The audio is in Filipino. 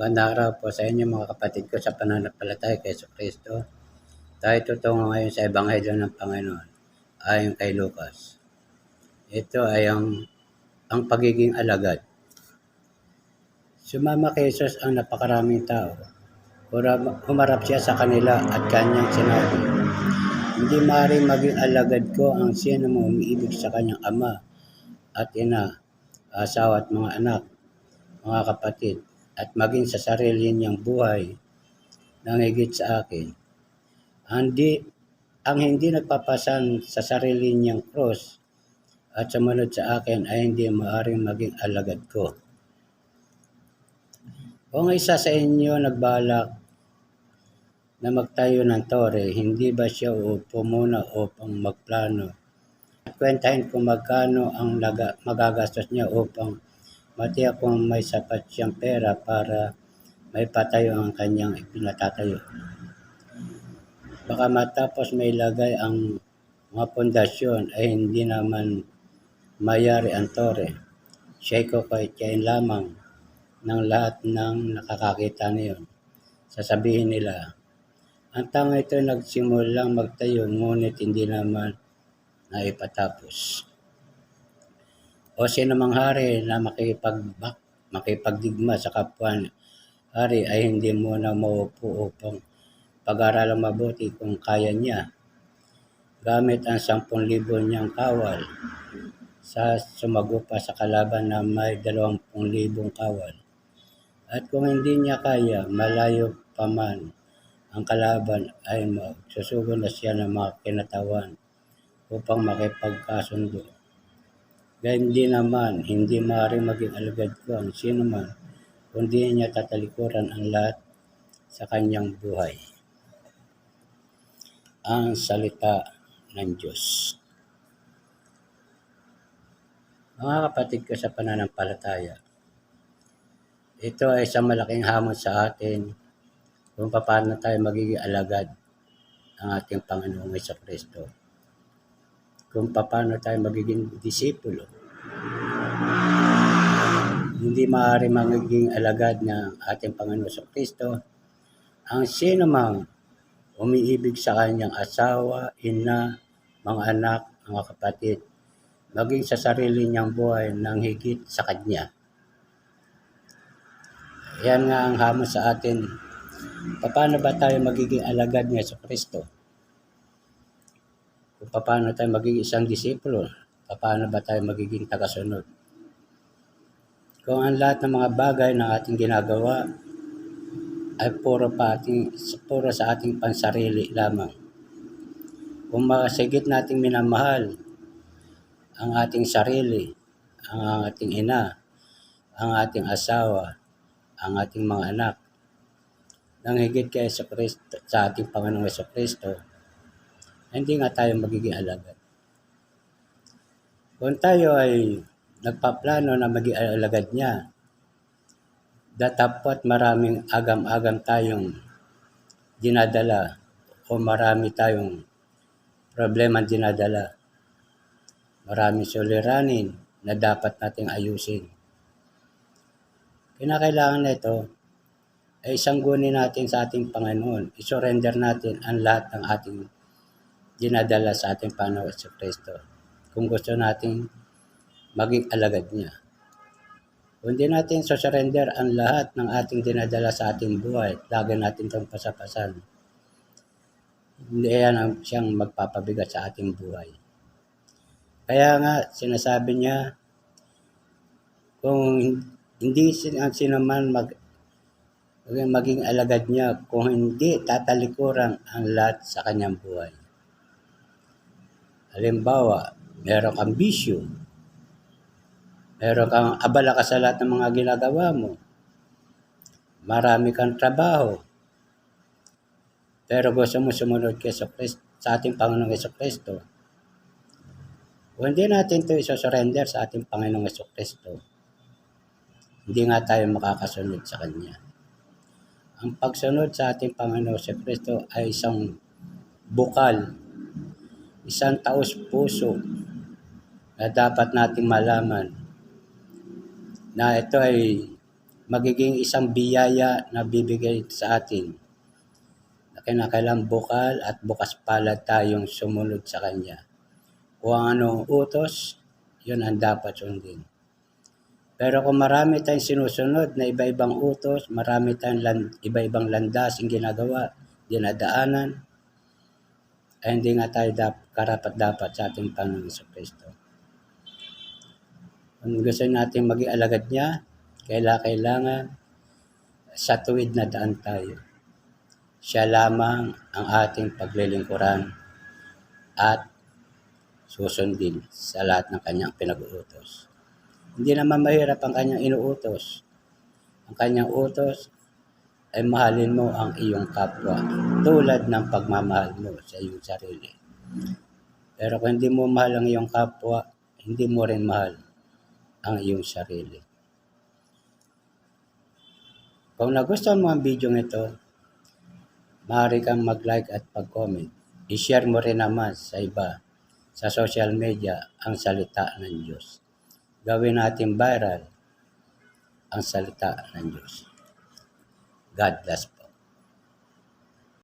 Magandang araw po sa inyo mga kapatid ko sa pananampalataya kay Kristo. Tayo tutungo ngayon sa Ebanghelyo ng Panginoon ayon kay Lucas. Ito ay ang, ang pagiging alagad. Sumama kay Jesus ang napakaraming tao. Humarap siya sa kanila at kanyang sinabi, Hindi maaaring maging alagad ko ang sino mo umiibig sa kanyang ama at ina, asawa at mga anak, mga kapatid, at maging sa sarili niyang buhay nang higit sa akin. Ang, di, ang hindi nagpapasan sa sarili niyang cross at sumunod sa akin ay hindi maaaring maging alagad ko. Kung isa sa inyo nagbalak na magtayo ng tore, hindi ba siya uupo muna upang magplano at kwentahin kung magkano ang laga, magagastos niya upang matiyak kung may sapat siyang pera para may patayo ang kanyang ipinatatayo. Baka matapos may lagay ang mga pundasyon ay hindi naman mayari ang tore. Siya'y kukaityain lamang ng lahat ng nakakakita niyon. Sasabihin nila, ang tanga ito nagsimulang magtayo ngunit hindi naman naipatapos. O sino mang hari na makipagbak, makipagdigma sa kapwa hari ay hindi muna maupo upang pag-aralang mabuti kung kaya niya. Gamit ang 10,000 niyang kawal sa sumagupa sa kalaban na may 20,000 kawal. At kung hindi niya kaya, malayo pa man ang kalaban ay magsusugo na siya ng mga kinatawan upang makipagkasundo. Gayun din naman, hindi maaaring maging alagad ko ang sino man, kundi niya tatalikuran ang lahat sa kanyang buhay. Ang salita ng Diyos. Mga kapatid ko sa pananampalataya, ito ay isang malaking hamon sa atin kung paano tayo magiging alagad ng ating Panginoong Heso Kristo. Kung paano tayo magiging disipulo. Hindi maaari magiging alagad ng ating Panginoong Heso Kristo ang sino mang umiibig sa kanyang asawa, ina, mga anak, mga kapatid, maging sa sarili niyang buhay ng higit sa kanya. Yan nga ang hamon sa atin. Paano ba tayo magiging alagad ni Yeso Kristo? Paano tayo magiging isang disipulo? Paano ba tayo magiging tagasunod? Kung ang lahat ng mga bagay na ating ginagawa ay puro, pa ating, puro sa ating pansarili lamang. Kung masigit nating minamahal ang ating sarili, ang ating ina, ang ating asawa, ang ating mga anak, nang higit kay Yeso Kristo, sa ating Panginoong Yeso Kristo, hindi nga tayo magiging alagad. Kung tayo ay nagpaplano na maging alagad niya, dapat maraming agam-agam tayong dinadala o marami tayong problema dinadala. Maraming suliranin na dapat nating ayusin. Kinakailangan na ito ay sanggunin natin sa ating Panginoon. I-surrender natin ang lahat ng ating dinadala sa ating Panginoon sa Kristo. Kung gusto nating maging alagad niya. Kung di natin surrender ang lahat ng ating dinadala sa ating buhay, lagi natin itong pasapasan. Hindi yan ang siyang magpapabigat sa ating buhay. Kaya nga, sinasabi niya, kung hindi ang sinaman mag, maging alagad niya, kung hindi tatalikuran ang lahat sa kanyang buhay. Halimbawa, meron kang bisyo, meron kang abala ka sa lahat ng mga ginagawa mo, marami kang trabaho, pero gusto mo sumunod kay Kristo, sa ating Panginoong Yeso Kristo, kung hindi natin ito isosurrender sa ating Panginoong Yeso Kristo, hindi nga tayo makakasunod sa Kanya. Ang pagsunod sa ating Panginoong Yeso Kristo ay isang bukal, isang taos puso na dapat nating malaman na ito ay magiging isang biyaya na bibigay sa atin. Na kinakailang bukal at bukas palad tayong sumunod sa Kanya. Kung anong utos, yun ang dapat sundin. Pero kung marami tayong sinusunod na iba-ibang utos, marami tayong lan- iba-ibang landas yung ginagawa, dinadaanan, ay hindi nga tayo dap- karapat-dapat sa ating Panginoon sa Kristo. Kung gusto natin maging alagad niya, kaila kailangan sa tuwid na daan tayo. Siya lamang ang ating paglilingkuran at susundin sa lahat ng kanyang pinag-uutos. Hindi naman mahirap ang kanyang inuutos. Ang kanyang utos ay mahalin mo ang iyong kapwa tulad ng pagmamahal mo sa iyong sarili. Pero kung hindi mo mahal ang iyong kapwa, hindi mo rin mahal ang iyong sarili. Kung nagustuhan mo ang video ito, maaari kang mag-like at pag-comment. I-share mo rin naman sa iba sa social media ang salita ng Diyos. Gawin natin viral ang salita ng Diyos. God bless po.